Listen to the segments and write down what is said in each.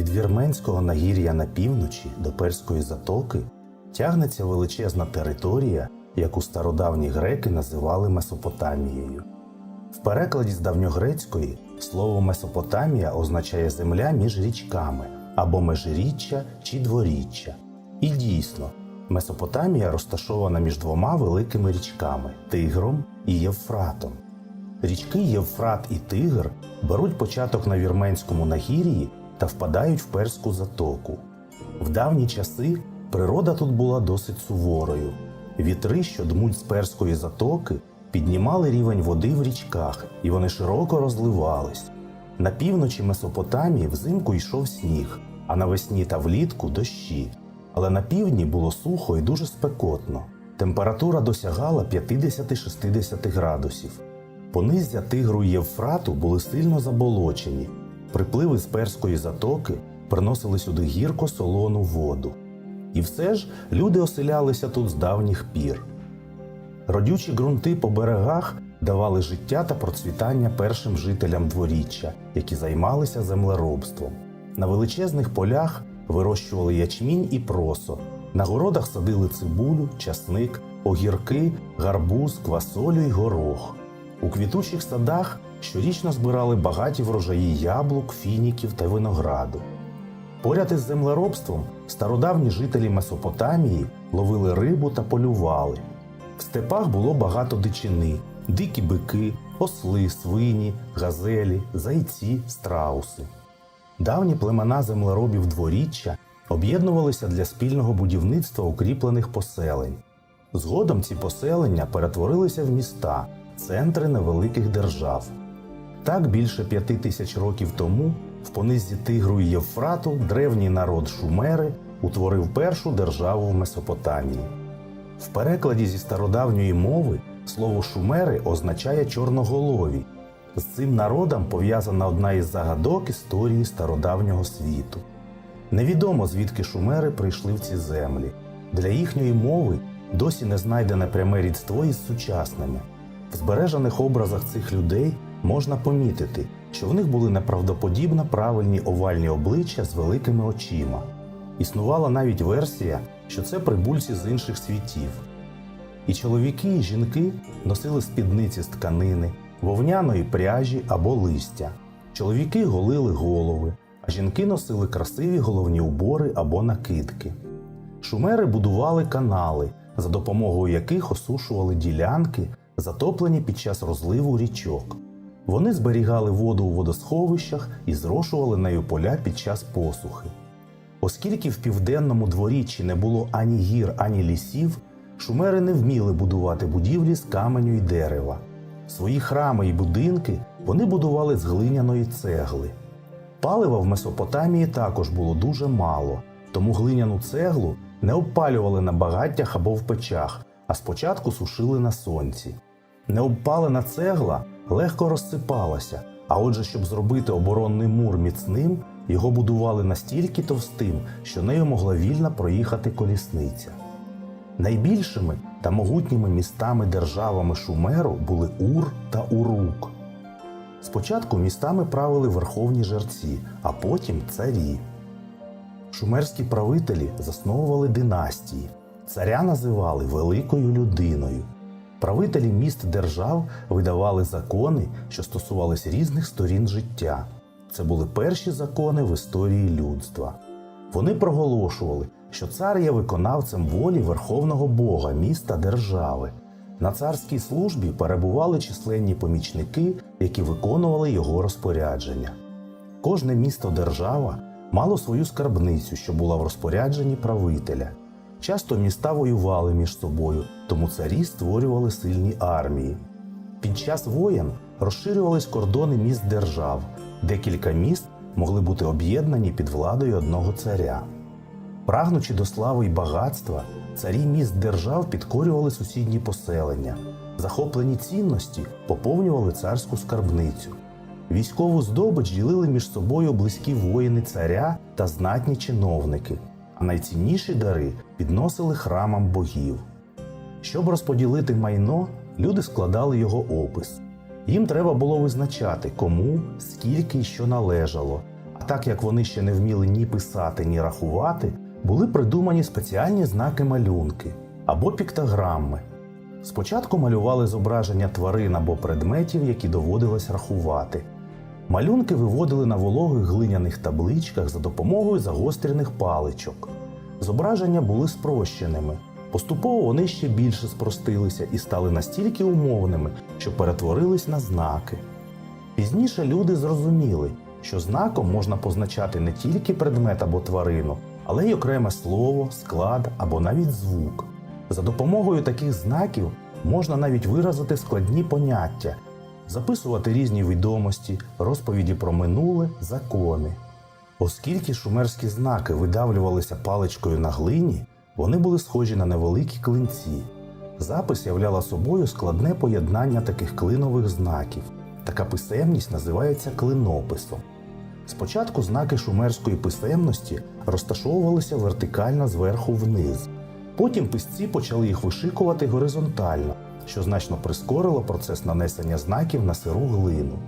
Від вірменського нагір'я на півночі до Перської затоки тягнеться величезна територія, яку стародавні греки називали Месопотамією. В перекладі з давньогрецької слово Месопотамія означає земля між річками або межиріччя чи дворіччя. І дійсно, Месопотамія розташована між двома великими річками Тигром і Євфратом. Річки Євфрат і Тигр беруть початок на вірменському нагір'ї та впадають в перську затоку. В давні часи природа тут була досить суворою. Вітри, що дмуть з перської затоки, піднімали рівень води в річках, і вони широко розливались. На півночі Месопотамії взимку йшов сніг, а навесні та влітку дощі. Але на півдні було сухо і дуже спекотно. Температура досягала 50-60 градусів. Понизя Тигру і Євфрату були сильно заболочені. Припливи з перської затоки приносили сюди гірко солону воду. І все ж люди оселялися тут з давніх пір. Родючі ґрунти по берегах давали життя та процвітання першим жителям дворіччя, які займалися землеробством. На величезних полях вирощували ячмінь і просо, на городах садили цибулю, часник, огірки, гарбуз, квасолю й горох. У квітучих садах щорічно збирали багаті врожаї яблук, фініків та винограду. Поряд із землеробством стародавні жителі Месопотамії ловили рибу та полювали. В степах було багато дичини, дикі бики, осли, свині, газелі, зайці, страуси. Давні племена землеробів дворіччя об'єднувалися для спільного будівництва укріплених поселень. Згодом ці поселення перетворилися в міста, центри невеликих держав. Так більше п'яти тисяч років тому в понизі Тигру і Євфрату древній народ Шумери утворив першу державу в Месопотамії. В перекладі зі стародавньої мови слово шумери означає чорноголові. З цим народом пов'язана одна із загадок історії стародавнього світу. Невідомо звідки шумери прийшли в ці землі. Для їхньої мови досі не знайдене пряме рідство із сучасними. В збережених образах цих людей можна помітити, що в них були неправдоподібно правильні овальні обличчя з великими очима. Існувала навіть версія, що це прибульці з інших світів. І чоловіки, і жінки носили спідниці з тканини, вовняної пряжі або листя. Чоловіки голили голови, а жінки носили красиві головні убори або накидки. Шумери будували канали, за допомогою яких осушували ділянки, затоплені під час розливу річок. Вони зберігали воду у водосховищах і зрошували нею поля під час посухи. Оскільки в південному дворіччі не було ані гір, ані лісів, шумери не вміли будувати будівлі з каменю й дерева. Свої храми і будинки вони будували з глиняної цегли. Палива в Месопотамії також було дуже мало, тому глиняну цеглу не обпалювали на багаттях або в печах, а спочатку сушили на сонці. Необпалена цегла легко розсипалася, а отже, щоб зробити оборонний мур міцним, його будували настільки товстим, що нею могла вільно проїхати колісниця. Найбільшими та могутніми містами державами Шумеру були Ур та Урук. Спочатку містами правили верховні жерці, а потім царі. Шумерські правителі засновували династії. Царя називали великою людиною. Правителі міст держав видавали закони, що стосувалися різних сторін життя. Це були перші закони в історії людства. Вони проголошували, що цар є виконавцем волі верховного Бога, міста держави. На царській службі перебували численні помічники, які виконували його розпорядження. Кожне місто держава мало свою скарбницю, що була в розпорядженні правителя. Часто міста воювали між собою, тому царі створювали сильні армії. Під час воєн розширювались кордони міст держав, декілька міст могли бути об'єднані під владою одного царя. Прагнучи до слави й багатства, царі міст держав підкорювали сусідні поселення. Захоплені цінності поповнювали царську скарбницю. Військову здобич ділили між собою близькі воїни царя та знатні чиновники, а найцінніші дари підносили храмам богів. Щоб розподілити майно, люди складали його опис. Їм треба було визначати, кому, скільки і що належало, а так як вони ще не вміли ні писати, ні рахувати, були придумані спеціальні знаки малюнки або піктограми. Спочатку малювали зображення тварин або предметів, які доводилось рахувати. Малюнки виводили на вологих глиняних табличках за допомогою загострених паличок. Зображення були спрощеними. Поступово вони ще більше спростилися і стали настільки умовними, що перетворились на знаки. Пізніше люди зрозуміли, що знаком можна позначати не тільки предмет або тварину, але й окреме слово, склад або навіть звук. За допомогою таких знаків можна навіть виразити складні поняття, записувати різні відомості, розповіді про минуле, закони. Оскільки шумерські знаки видавлювалися паличкою на глині, вони були схожі на невеликі клинці. Запис являла собою складне поєднання таких клинових знаків. Така писемність називається клинописом. Спочатку знаки шумерської писемності розташовувалися вертикально зверху вниз. Потім писці почали їх вишикувати горизонтально, що значно прискорило процес нанесення знаків на сиру глину.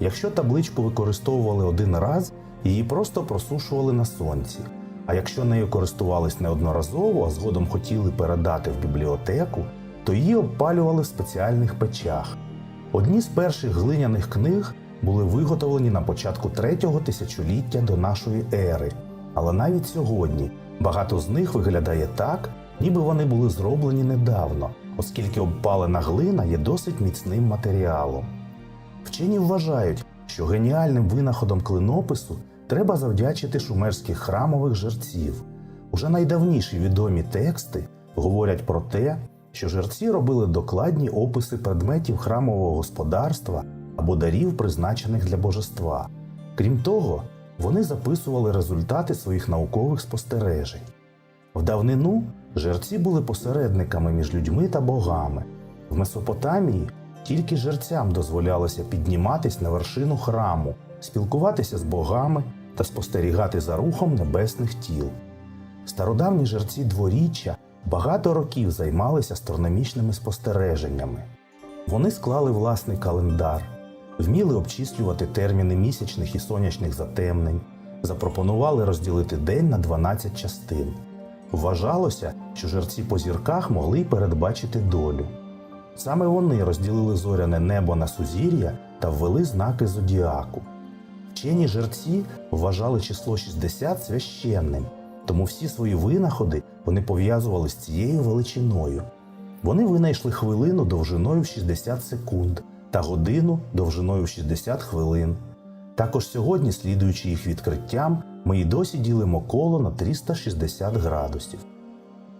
Якщо табличку використовували один раз, її просто просушували на сонці. А якщо нею користувались неодноразово, а згодом хотіли передати в бібліотеку, то її обпалювали в спеціальних печах. Одні з перших глиняних книг були виготовлені на початку третього тисячоліття до нашої ери. Але навіть сьогодні багато з них виглядає так, ніби вони були зроблені недавно, оскільки обпалена глина є досить міцним матеріалом. Вчені вважають, що геніальним винаходом клинопису треба завдячити шумерських храмових жерців. Уже найдавніші відомі тексти говорять про те, що жерці робили докладні описи предметів храмового господарства або дарів, призначених для божества. Крім того, вони записували результати своїх наукових спостережень. В давнину жерці були посередниками між людьми та богами. В Месопотамії тільки жерцям дозволялося підніматись на вершину храму, спілкуватися з богами та спостерігати за рухом небесних тіл. Стародавні жерці дворіччя багато років займалися астрономічними спостереженнями. Вони склали власний календар, вміли обчислювати терміни місячних і сонячних затемнень, запропонували розділити день на 12 частин. Вважалося, що жерці по зірках могли передбачити долю. Саме вони розділили зоряне небо на сузір'я та ввели знаки зодіаку. Вчені жерці вважали число 60 священним, тому всі свої винаходи вони пов'язували з цією величиною. Вони винайшли хвилину довжиною в 60 секунд та годину довжиною в 60 хвилин. Також сьогодні, слідуючи їх відкриттям, ми й досі ділимо коло на 360 градусів.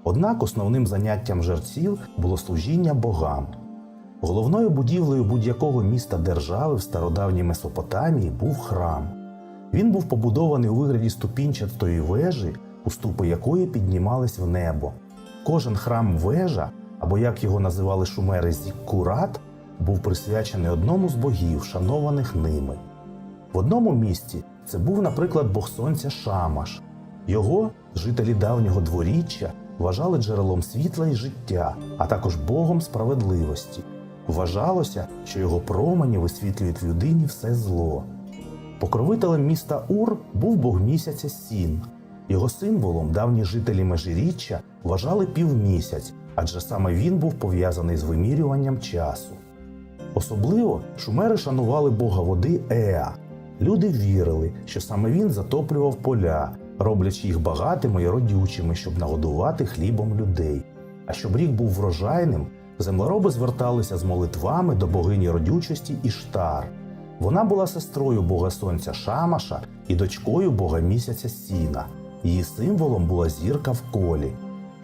Однак основним заняттям жерців було служіння богам. Головною будівлею будь-якого міста держави в стародавній Месопотамії був храм. Він був побудований у вигляді ступінчатої вежі, уступи якої піднімались в небо. Кожен храм вежа, або як його називали шумери Зіккурат, був присвячений одному з богів, шанованих ними. В одному місці це був, наприклад, бог сонця Шамаш. Його жителі давнього дворіччя вважали джерелом світла і життя, а також богом справедливості. Вважалося, що його промені висвітлюють людині все зло. Покровителем міста Ур був бог місяця Сін. Його символом давні жителі Межиріччя вважали півмісяць, адже саме він був пов'язаний з вимірюванням часу. Особливо шумери шанували бога води Еа. Люди вірили, що саме він затоплював поля, роблячи їх багатими і родючими, щоб нагодувати хлібом людей. А щоб рік був врожайним, землероби зверталися з молитвами до богині родючості Іштар. Вона була сестрою бога сонця Шамаша і дочкою бога місяця Сіна. Її символом була зірка в колі.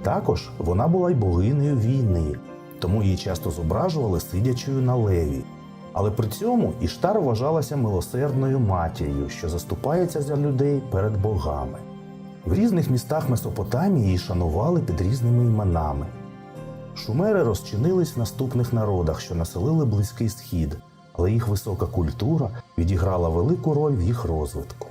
Також вона була й богинею війни, тому її часто зображували сидячою на леві. Але при цьому Іштар вважалася милосердною матір'ю, що заступається за людей перед богами. В різних містах Месопотамії її шанували під різними іменами. Шумери розчинились в наступних народах, що населили Близький Схід, але їх висока культура відіграла велику роль в їх розвитку.